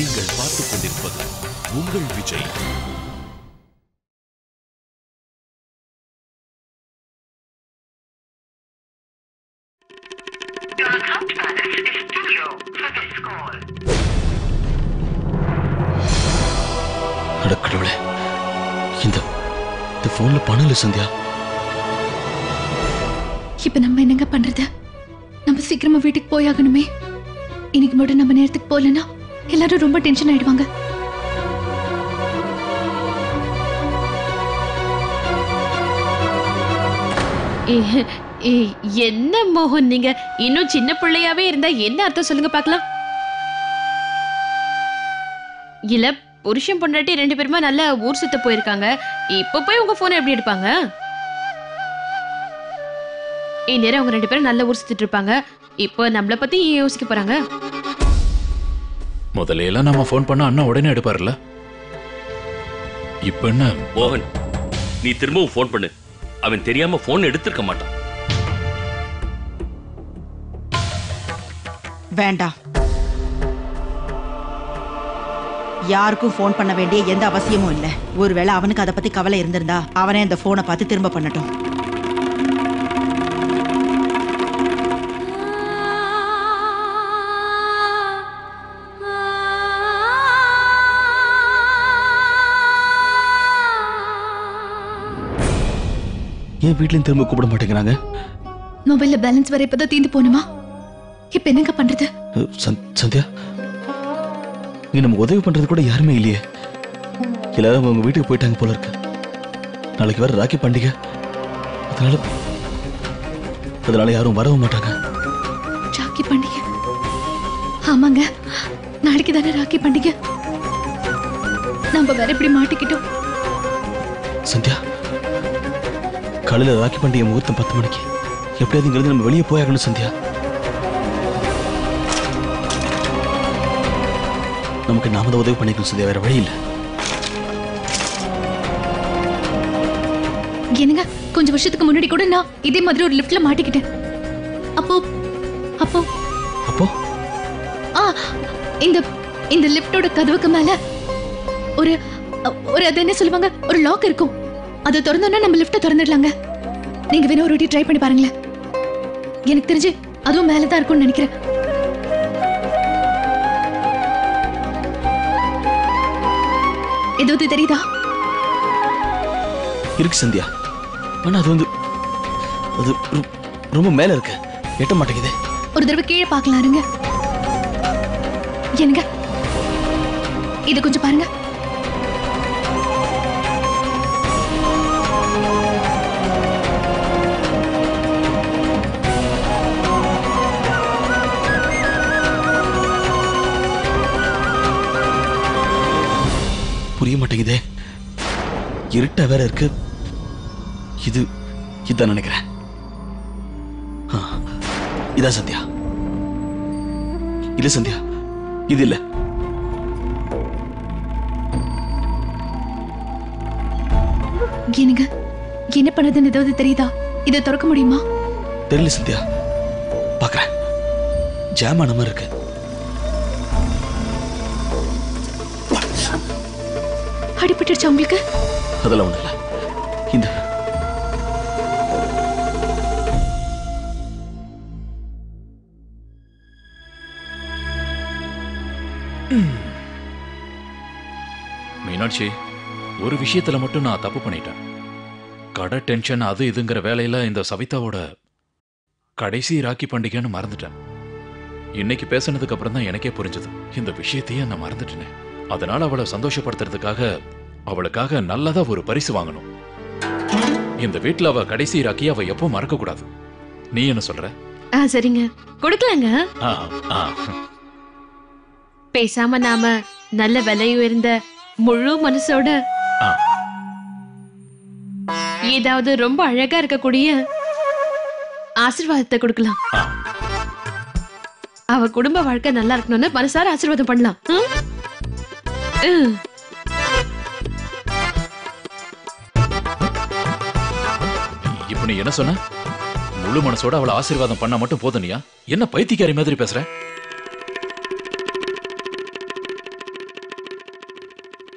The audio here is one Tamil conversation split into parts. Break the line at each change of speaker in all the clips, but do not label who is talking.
நீங்கள் பார்த்துக் கொண்டிருப்பது உங்கள் விஜய்.
கடவுளே இந்த இந்த போன்ல பணம் இல்லை சந்தியா?
இப்ப நம்ம என்னங்க பண்றது? நம்ம சீக்கிரமா வீட்டுக்கு போயாகணுமே. இன்னைக்கு மட்டும் நம்ம நேரத்துக்கு போகலன்னா எல்லாரும் ரொம்ப டென்ஷன் ஆயிடுவாங்க.
என்ன மோகன் நீங்க? இன்னும் சின்ன பிள்ளையாவே இருந்தா என்ன அர்த்தம் சொல்லுங்க பார்க்கலாம். இல்ல புருஷன் பொண்டாட்டி ரெண்டு பேருமா நல்லா ஊர் சுத்த போயிருக்காங்க. இப்ப போய் உங்க போனை எப்படி எடுப்பாங்க? இந்நேரம் அவங்க ரெண்டு பேரும் நல்ல ஊர் சுத்திட்டு இருப்பாங்க. இப்போ நம்மள பத்தி யோசிக்க போறாங்க?
முதல்ல எல்லாம் நம்ம ஃபோன் பண்ணா அண்ணா உடனே எடுப்பார்ல இப்ப என்ன?
மோகன் நீ திரும்பவும் ஃபோன் பண்ணு. அவன் தெரியாம ஃபோன் எடுத்திருக்க மாட்டான்.
வேண்டாம். யாருக்கும் ஃபோன் பண்ண வேண்டிய எந்த அவசியமும் இல்ல. ஒருவேளை அவனுக்கு அதை பத்தி கவலை இருந்திருந்தா அவனே அந்த போனை பார்த்து திரும்ப பண்ணட்டும்.
ஏன் வீட்லயும் திரும்ப கூப்பிட மாட்டேங்கிறாங்க?
மொபைல்ல பேலன்ஸ் வர இப்பதான் தீந்து போகணுமா இப்ப என்னங்க பண்றது?
சந்தியா? இங்க நமக்கு உதவி பண்றது கூட யாருமே இல்லையே. எல்லாரும் அவங்க வீட்டுக்கு போயிட்டாங்க போல இருக்கு. நாளைக்கு வேற ராக்கி பண்டிகை. அதனால அதனால யாரும் வரவும் மாட்டாங்க.
ராக்கி பண்டிகை. ஆமாங்க. நாளைக்கு தானே ராக்கி பண்டிகை. நம்ம வேற இப்படி மாட்டிக்கிட்டோம்.
சந்தியா? காலையில ராக்கி பண்டிகை முகூர்த்தம் பத்து மணிக்கு. எப்படியாவது இங்கிருந்து நம்ம வெளியே போயாகணும் சந்தியா. நமக்கு நாம தான் உதவி பண்ணிக்கணும் சந்தியா. வேற வழி இல்லை.
என்னங்க? கொஞ்சம் வருஷத்துக்கு முன்னாடி கூட நான் இதே மாதிரி ஒரு லிஃப்ட்ல மாட்டிக்கிட்டேன். அப்போ அப்போ?
அப்போ?
ஆ இந்த இந்த லிஃப்டோட கதவுக்கு மேல ஒரு ஒரு அது என்ன சொல்லுவாங்க? ஒரு லாக் இருக்கும். அதை திறந்தோம்னா நம்ம லிஃப்ட்டை திறந்துடலாங்க. நீங்க வேணா ஒரு ட்ரை பண்ணி பாருங்களேன். எனக்கு தெரிஞ்சு அதுவும் மேல தான் இருக்கும்னு நினைக்கிறேன். தெரியுதா?
இருக்கு சந்தியா. ஆனா அது வந்து அது ரொ- ரொம்ப மேல இருக்கு. எட்ட மாட்டேங்குதே.
ஒரு தடவை கீழே பார்க்கலாம் இருங்க. என்னங்க? இத கொஞ்சம் பாருங்க.
புரிய மாட்டேங்குதே இருட்டா வேற இருக்கு. இது இதான் நினைக்கிறேன். ஆ, இதான் சந்தியா. இல்ல சந்தியா இது இல்ல.
என்னங்க என்ன பண்ணுதுன்னு ஏதாவது தெரியுதா? இதை திறக்க முடியுமா?
தெரியல சந்தியா. பாக்குறேன். ஜாம் ஆன மாதிரி இருக்கு.
அடிபட்டுருச்சா உங்களுக்கு?
அதெல்லாம் ஒண்ணு இல்ல. இந்த.
மீனாட்சி ஒரு விஷயத்துல மட்டும் நான் தப்பு பண்ணிட்டேன். கடை டென்ஷன் அது இதுங்கிற வேலையில இந்த சவிதாவோட கடைசி ராக்கி பண்டிகைன்னு மறந்துட்டேன். இன்னைக்கு பேசுனதுக்கு அப்புறம் தான் எனக்கே புரிஞ்சது. இந்த விஷயத்தையே நான் மறந்துட்டேனே. அதனால அவளை சந்தோஷப்படுத்துறதுக்காக அவளுக்காக நல்லதா ஒரு பரிசு வாங்கணும் இந்த வீட்ல அவ கடைசி ராக்கி அவ எப்போ மறக்க கூடாது நீ என்ன சொல்ற
சரிங்க கொடுக்கலாங்க. பேசாம நாம நல்ல விலை உயர்ந்த முழு மனசோட. ஏதாவது ரொம்ப அழகா இருக்கக்கூடிய ஆசீர்வாதத்தை கொடுக்கலாம். அவ குடும்ப வாழ்க்கை நல்லா இருக்கணும்னு மனசார ஆசீர்வாதம் பண்ணலாம்.
இப்ப நீ என்ன சொன்ன? முழு மனசோட அவளை ஆசீர்வாதம் பண்ணா மட்டும் போதுனியா என்ன பைத்தியக்காரி மாதிரி பேசுற?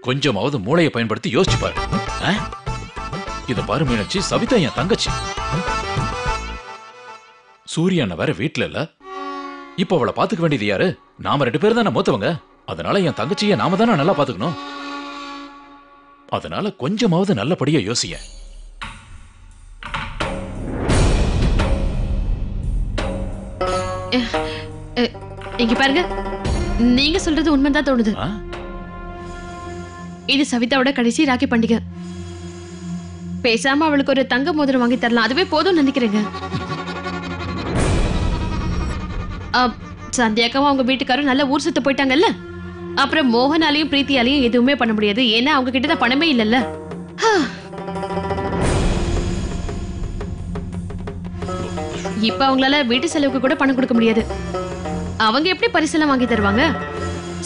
கொஞ்சமாவது மூளையை பயன்படுத்தி யோசிச்சு பாரு. இத பாரு மீனாட்சி சவிதா என் தங்கச்சி. சூரிய வேற வீட்டுல இல்ல. இப்ப அவளை பாத்துக்க வேண்டியது யாரு? நாம ரெண்டு பேரும் தானே மூத்தவங்க? அதனால என் தங்கச்சியை நாம தானே நல்லா பாத்துக்கணும் அதனால கொஞ்சமாவது நல்லபடியா யோசிய
இங்க பாருங்க. நீங்க சொல்றது உண்மைதான் தோணுது? இது சவிதாவோட கடைசி ராக்கி பண்டிகை. பேசாம அவளுக்கு ஒரு தங்க மோதிரம் வாங்கி தரலாம். அதுவே போதும்னு நினைக்கிறேங்க. அப், சந்தியாக்காவும் அவங்க வீட்டுக்காரும் நல்ல ஊர் சுத்த போயிட்டாங்கல்ல? அப்புறம் மோகனாலையும் பிரீத்தியாலையும் எதுவுமே பண்ண முடியாது. ஏன்னா அவங்க கிட்ட தான் பணமே இல்லைல்ல. இப்ப அவங்களால வீட்டு செலவுக்கு கூட பணம் கொடுக்க முடியாது. அவங்க எப்படி பரிசெல்லாம் வாங்கி தருவாங்க?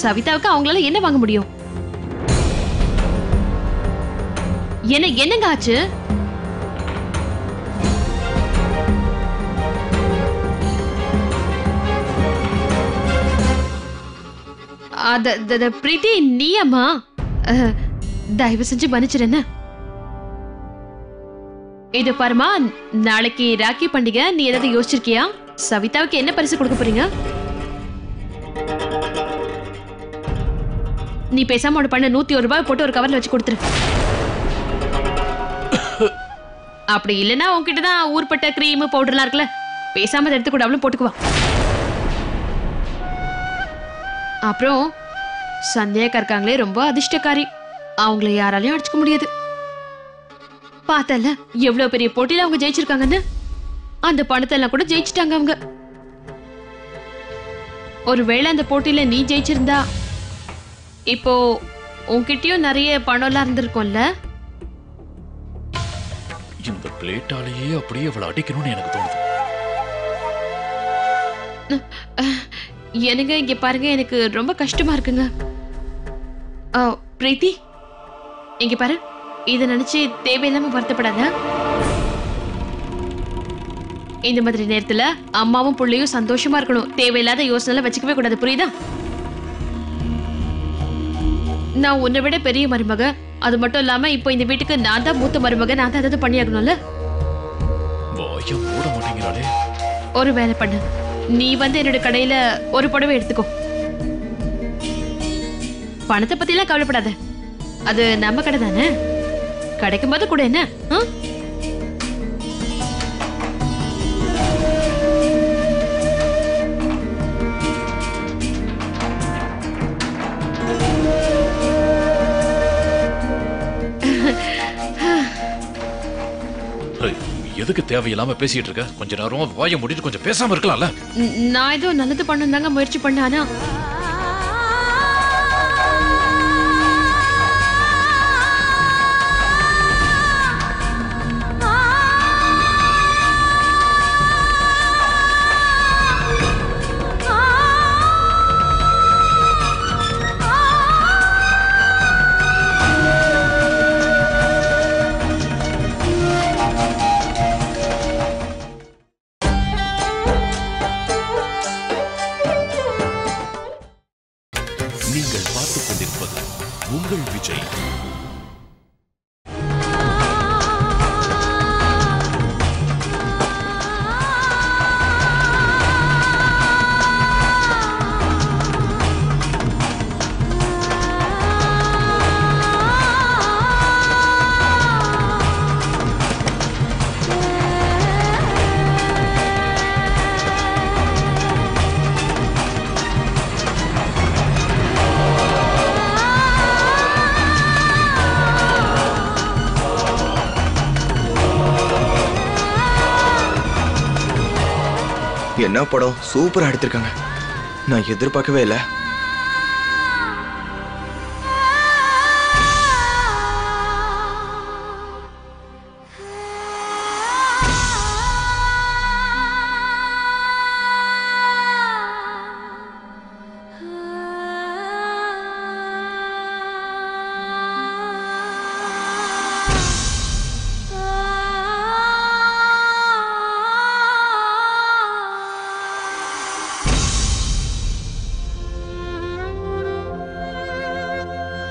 சவிதாவுக்கு அவங்களால என்ன வாங்க முடியும்? என்ன என்னங்க ஆச்சு? அத த- த- பிரீத்தி நீயம்மா? தயவு செஞ்சு மன்னிச்சிருஎன்ன இது பாருமா நாளைக்கு ராக்கி பண்டிகை நீ ஏதாவது யோசிச்சிருக்கியா? சவிதாவுக்கு என்ன பரிசு கொடுக்க போறீங்க? நீ பேசாம உன பண்ண நூத்தி ஒரு ரூபாய் போட்டு ஒரு கவர்ல வச்சு கொடுத்துரு. அப்படி இல்லைன்னா உன்கிட்ட தான் ஊர்பட்ட கிரீம் பவுடர்லாம் இருக்குல்ல பேசாம அதை எடுத்து கூட அவளும் போட்டுக்குவா. அப்புறம் சந்தேகக்கா இருக்காங்களே ரொம்ப அதிர்ஷ்டக்காரி. அவங்கள யாராலையும் அடிச்சுக்க முடியாது. பார்த்தல எவ்வளவு பெரிய போட்டியில அவங்க ஜெயிச்சிருக்காங்கன்னு? அந்த பணத்தை எல்லாம் கூட ஜெயிச்சிட்டாங்க அவங்க. ஒருவேளை அந்த போட்டியில நீ ஜெயிச்சிருந்தா இப்போ உன்கிட்டயும் நிறைய பணம்லாம் இருந்திருக்கும்ல?
இந்த பிளேட்டாலேயே அப்படியே அவளை அடிக்கணும்னு எனக்கு தோணுது.
எனக்கு இங்க பாருங்க எனக்கு ரொம்ப கஷ்டமா இருக்குங்க. பிரீத்தி? இங்க பாரு. இத நினைச்சு தேவையில்லாம வருத்தப்படாத. இந்த மாதிரி நேரத்துல அம்மாவும் பிள்ளையும் சந்தோஷமா இருக்கணும். தேவையில்லாத யோசனை வச்சுக்கவே கூடாது புரியுதா? நான் உன்னை விட பெரிய மருமக. அது மட்டும் இல்லாம இப்போ இந்த வீட்டுக்கு நான் தான் மூத்த மருமக. நான் தான் ஏதாவது பண்ணியாகணும்ல? ஒரு வேலை பண்ணு. நீ வந்து என்னோட கடையில ஒரு புடவை எடுத்துக்கோ. பணத்தை பத்தி எல்லாம் கவலைப்படாத. அது நம்ம கடை தானே கிடைக்கும் போது கூட என்ன?
எதுக்கு தேவையில்லாம பேசிட்டு இருக்க? கொஞ்ச நேரம் வாயை முடிட்டு கொஞ்சம் பேசாம இருக்கலாம்ல?
நான் ஏதோ நல்லது பண்ணணும் தாங்க முயற்சி பண்ணேன். ஆனா
என்ன படம் சூப்பரா எடுத்திருக்காங்க. நான் எதிர்பார்க்கவே இல்லை.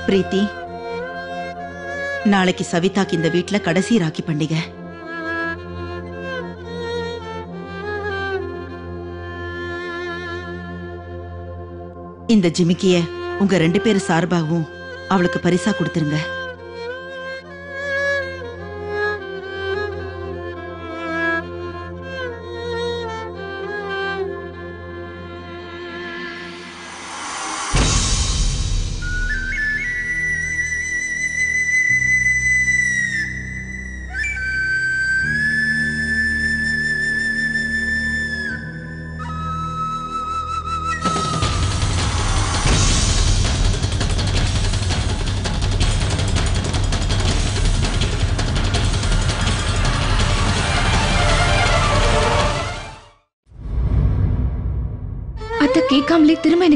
பிரீத்தி நாளைக்கு சவிதாக்கு இந்த வீட்டில் கடைசி ராக்கி பண்டிகை. இந்த ஜிமிக்கிய உங்க ரெண்டு பேரு சார்பாகவும் அவளுக்கு பரிசா கொடுத்துருங்க.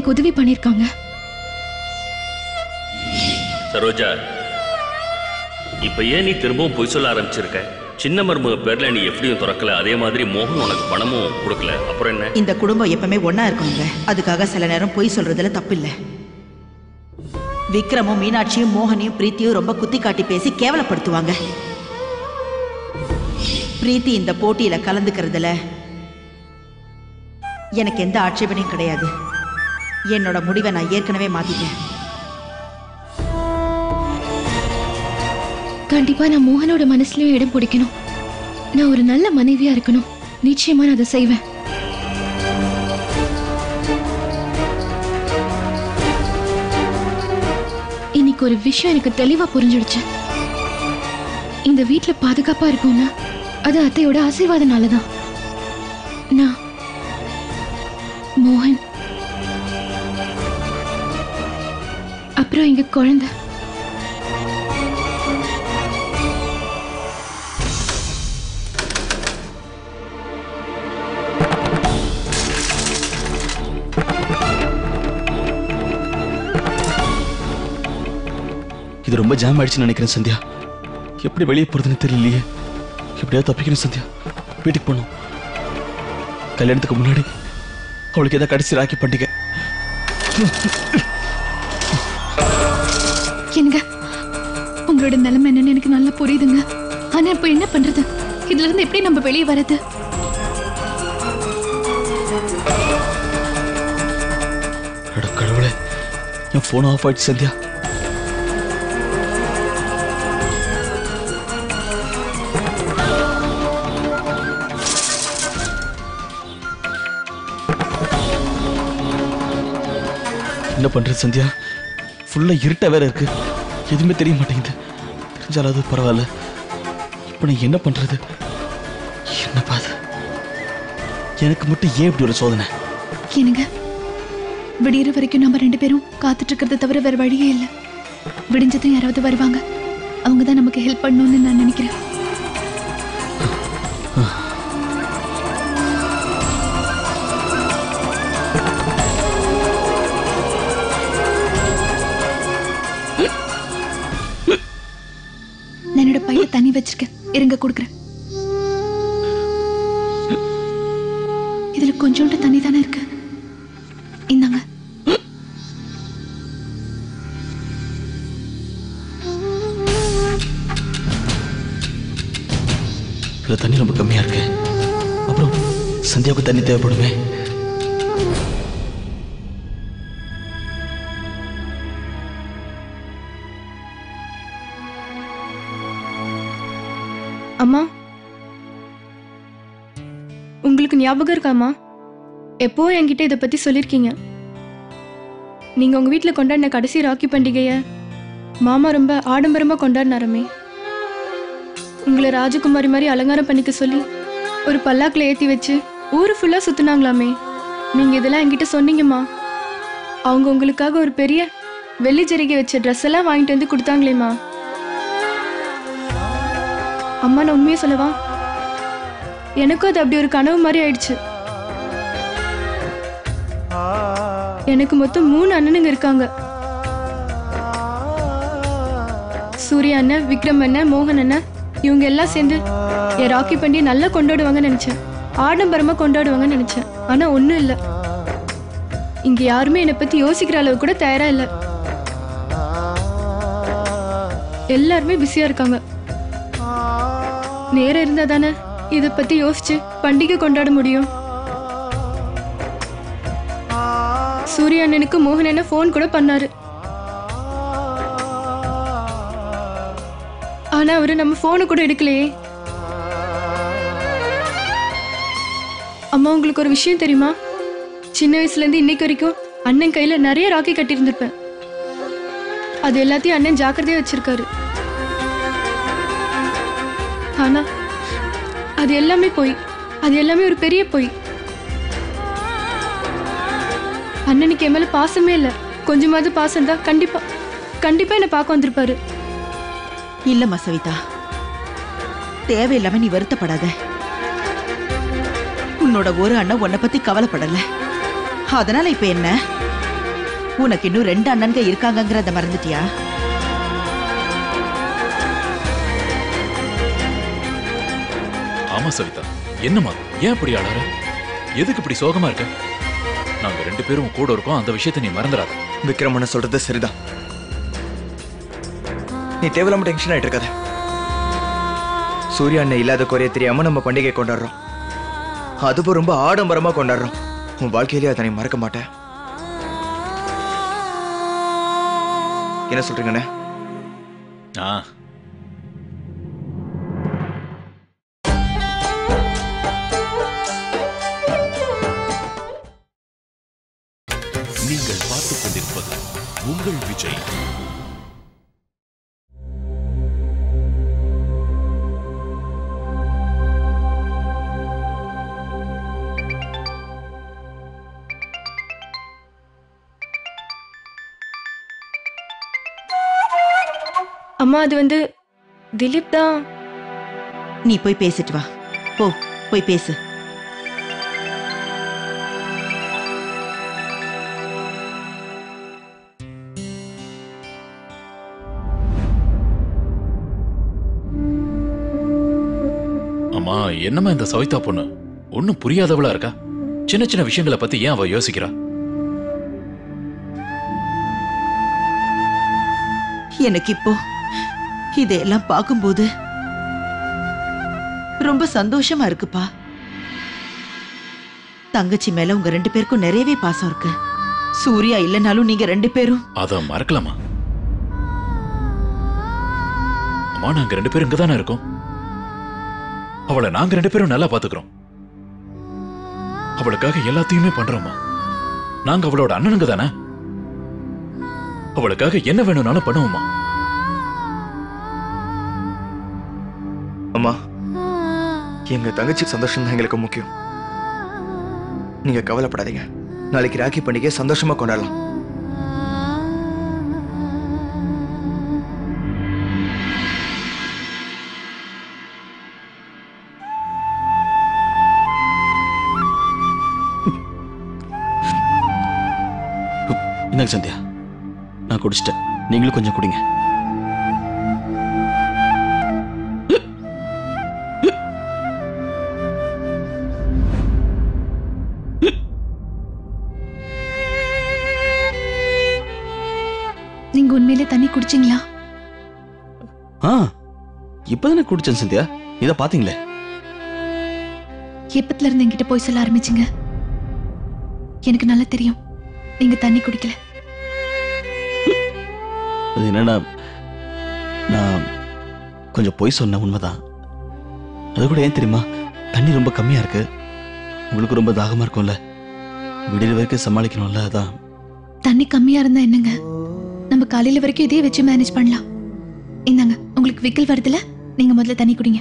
எனக்கு உதவி பண்ணிருக்காங்க.
சரோஜா இப்ப ஏன் நீ திரும்பவும் பொய் சொல்ல ஆரம்பிச்சிருக்க? சின்ன மருமக பேர்ல நீ எப்படியும் திறக்கல அதே மாதிரி மோகன் உனக்கு பணமும் கொடுக்கல. அப்புறம் என்ன?
இந்த குடும்பம் எப்பவுமே ஒண்ணா இருக்கணுங்க அதுக்காக சில நேரம் பொய் சொல்றதுல தப்பில்ல. விக்ரமும் மீனாட்சியும் மோகனையும் பிரீத்தியும் ரொம்ப குத்தி காட்டி பேசி கேவலப்படுத்துவாங்க. பிரீத்தி இந்த போட்டியில கலந்துக்கிறதுல எனக்கு எந்த ஆட்சேபனையும் கிடையாது. என்னோட முடிவை நான் ஏற்கனவே மாத்திட்டேன்.
கண்டிப்பா நான் மோகனோட மனசுலயும் இடம் பிடிக்கணும். நான் ஒரு நல்ல மனைவியா இருக்கணும். நிச்சயமா நான் அதை செய்வேன். இன்னைக்கு ஒரு விஷயம் எனக்கு தெளிவா புரிஞ்சிடுச்சு. இந்த வீட்டுல பாதுகாப்பா இருக்கும்னா அது அத்தையோட ஆசீர்வாதனாலதான். நான் மோகன். அப்புறம் இங்க குழந்தை.
இது ரொம்ப ஜாம் ஆயிடுச்சுன்னு நினைக்கிறேன் சந்தியா. எப்படி வெளியே போறதுன்னு தெரியலையே. எப்படியாவது தப்பிக்கணும் சந்தியா. வீட்டுக்கு போகணும். கல்யாணத்துக்கு முன்னாடி அவளுக்கு ஏதாவது கடைசி ராக்கி பண்டிகை.
என்னங்க உங்களோட நிலைமை என்னன்னு எனக்கு நல்லா புரியுதுங்க. ஆனா இப்போ என்ன பண்றது? இதுல இருந்து எப்படி நம்ம வெளியே வர்றது?
கடவுளே என் ஃபோன் ஆஃப் ஆயிடுச்சு சந்தியா. என்ன பண்றது சந்தியா? ஃபுல்லா இருட்ட வேற இருக்கு. எதுவுமே தெரிய மாட்டேங்குது. தெரிஞ்சாலாவது பரவாயில்ல. இப்போ நான் என்ன பண்றது? என்ன பாது? எனக்கு மட்டும் ஏன் இப்படி ஒரு சோதனை?
என்னங்க? விடியற வரைக்கும் நம்ம ரெண்டு பேரும் காத்துட்டு இருக்கிறத தவிர வேற வழியே இல்லை. விடிஞ்சதும் யாராவது வருவாங்க. அவங்க தான் நமக்கு ஹெல்ப் பண்ணணும்னு நான் நினைக்கிறேன். இருங்க கொடுக்குறேன். இதுல கொஞ்சோண்டு தண்ணி தானே இருக்கு. இந்தாங்க.
இதுல தண்ணி ரொம்ப கம்மியா இருக்கு. அப்புறம் சந்தியாவுக்கு தண்ணி தேவைப்படுமே.
அம்மா. உங்களுக்கு ஞாபகம் இருக்காம்மா எப்போ என்கிட்ட இதை பத்தி சொல்லியிருக்கீங்க நீங்க உங்க வீட்டில் கொண்டாடின கடைசி ராக்கி பண்டிகைய மாமா ரொம்ப ஆடம்பரமா கொண்டாடினாரமே உங்களை ராஜகுமாரி மாதிரி அலங்காரம் பண்ணிக்க சொல்லி ஒரு பல்லாக்கில் ஏற்றி வச்சு ஊர் ஃபுல்லாக சுற்றுனாங்களாமே நீங்கள் இதெல்லாம் என்கிட்ட சொன்னீங்கம்மா. அவங்க உங்களுக்காக ஒரு பெரிய வெள்ளி ஜரிகை வச்ச ட்ரெஸ் எல்லாம் வாங்கிட்டு வந்து கொடுத்தாங்களேம்மா. அம்மா நான் உண்மையை சொல்லவா? எனக்கும் அது அப்படி ஒரு கனவு மாதிரி ஆயிடுச்சு. எனக்கு மொத்தம் மூணு அண்ணனுங்க இருக்காங்க. சூர்யா அண்ணன் விக்ரம் அண்ணன் மோகன் அண்ணன் இவங்க எல்லாம் சேர்ந்து என் ராக்கி பண்டிகை நல்லா கொண்டாடுவாங்கன்னு நினைச்சேன். ஆடம்பரமா கொண்டாடுவாங்கன்னு நினைச்சேன். ஆனா ஒண்ணும் இல்லை. இங்க யாருமே என்னை பத்தி யோசிக்கிற அளவு கூட தயாரா இல்லை. எல்லாருமே பிஸியா இருக்காங்க. நேரம் இருந்தா தானே இதை பத்தி யோசிச்சு பண்டிகை கொண்டாட முடியும். சூரிய அண்ணனுக்கு மோகன் என்ன ஃபோன் கூட பண்ணாரு. ஆனா அவரு நம்ம ஃபோனை கூட எடுக்கலையே. அம்மா உங்களுக்கு ஒரு விஷயம் தெரியுமா? சின்ன வயசுல இருந்து இன்னைக்கு வரைக்கும் அண்ணன் கையில நிறைய ராக்கி கட்டியிருந்திருப்பேன். அது எல்லாத்தையும் அண்ணன் ஜாக்கிரதையா வச்சிருக்காரு. ஆனா அது எல்லாமே போய். அது எல்லாமே ஒரு பெரிய பொய். அண்ணனுக்கு என் மேல பாசமே இல்ல. கொஞ்சமாவது பாசம் தான் கண்டிப்பா கண்டிப்பா என்ன பார்க்க வந்திருப்பாரு.
இல்லம்மா சவிதா. தேவையில்லாம நீ வருத்தப்படாத. உன்னோட ஒரு அண்ணன் உன்னை பத்தி கவலைப்படல. அதனால இப்ப என்ன? உனக்கு இன்னும் ரெண்டு அண்ணன்க இருக்காங்கங்கிறத மறந்துட்டியா?
ஆமா சவிதா. என்னம்மா ஏன் இப்படி அழற? எதுக்கு இப்படி சோகமா இருக்க? நாங்க ரெண்டு பேரும் கூட இருக்கோம். அந்த விஷயத்தை நீ மறந்துடாத.
விக்ரம் அண்ணன் சொல்றது சரிதான் நீ தேவையில்லாம டென்ஷன் ஆயிட்டு இருக்காத. சூர்யா அண்ணன் இல்லாத குறைய தெரியாம நம்ம பண்டிகை கொண்டாடுறோம். அதுவும் ரொம்ப ஆடம்பரமா கொண்டாடுறோம். உன் வாழ்க்கையிலேயே அதை நீ மறக்க மாட்டேன் என்ன சொல்றீங்கண்ணே?
ஆ.
அம்மா அது வந்து திலீப் தான்.
நீ போய் பேசிட்டு வா. போ போய் பேசு.
அம்மா என்னம்மா இந்த சவிதா பொண்ணு? ஒன்னும் புரியாதவளா இருக்கா? சின்ன சின்ன விஷயங்களை பத்தி ஏன் அவ யோசிக்கிறா?
எனக்கு இப்போ இதையெல்லாம் பார்க்கும்போது ரொம்ப சந்தோஷமா இருக்குப்பா. தங்கச்சி மேல உங்க ரெண்டு பேருக்கும் நிறையவே பாசம் இருக்கு. சூர்யா இல்லைனாலும் நீங்க ரெண்டு பேரும்.
அத மறக்கலாமா? அம்மா நாங்க ரெண்டு பேரும் இங்கதானே இருக்கோம். அவளை நாங்க ரெண்டு பேரும் நல்லா பாத்துக்கிறோம் அவளுக்காக எல்லாத்தையுமே பண்றோமா நாங்க அவளோட அண்ணனுங்க தானே? அவளுக்காக என்ன வேணும்னாலும் பண்ணுவோமா
எங்க தங்கச்சி சந்தோஷம் தான் எங்களுக்கு முக்கியம். நீங்க கவலைப்படாதீங்க. நாளைக்கு ராக்கி பண்டிகை சந்தோஷமா கொண்டாடலாம்.
என்னங்க சந்தியா? நான் குடிச்சிட்டேன். நீங்களும் கொஞ்சம் குடிங்க. இப்பதானே குடிச்சேன் சந்தியா? இதை பாத்தீங்களே?
எப்பத்துல இருந்து என்கிட்ட போய் சொல்ல ஆரம்பிச்சீங்க. எனக்கு நல்லா தெரியும். நீங்க தண்ணி குடிக்கல.
அது என்னன்னா நான் கொஞ்சம் பொய் சொன்னேன் உண்மைதான். அது கூட ஏன் தெரியுமா? தண்ணி ரொம்ப கம்மியா இருக்கு. உங்களுக்கு ரொம்ப தாகமா இருக்கும்ல. விடியல் வரைக்கும் சமாளிக்கணும்ல அதான்.
தண்ணி கம்மியா இருந்தா என்னங்க? நம்ம காலையில வரைக்கும் இதே வச்சு மேனேஜ் பண்ணலாம். இந்தாங்க உங்களுக்கு விக்கல் வருதுல? நீங்க முதல்ல தண்ணி குடிங்க.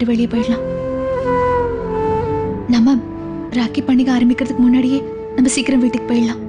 விட்டு வெளியே போயிடலாம். நம்ம ராக்கி பண்டிகை ஆரம்பிக்கிறதுக்கு முன்னாடியே நம்ம சீக்கிரம் வீட்டுக்கு போயிடலாம்.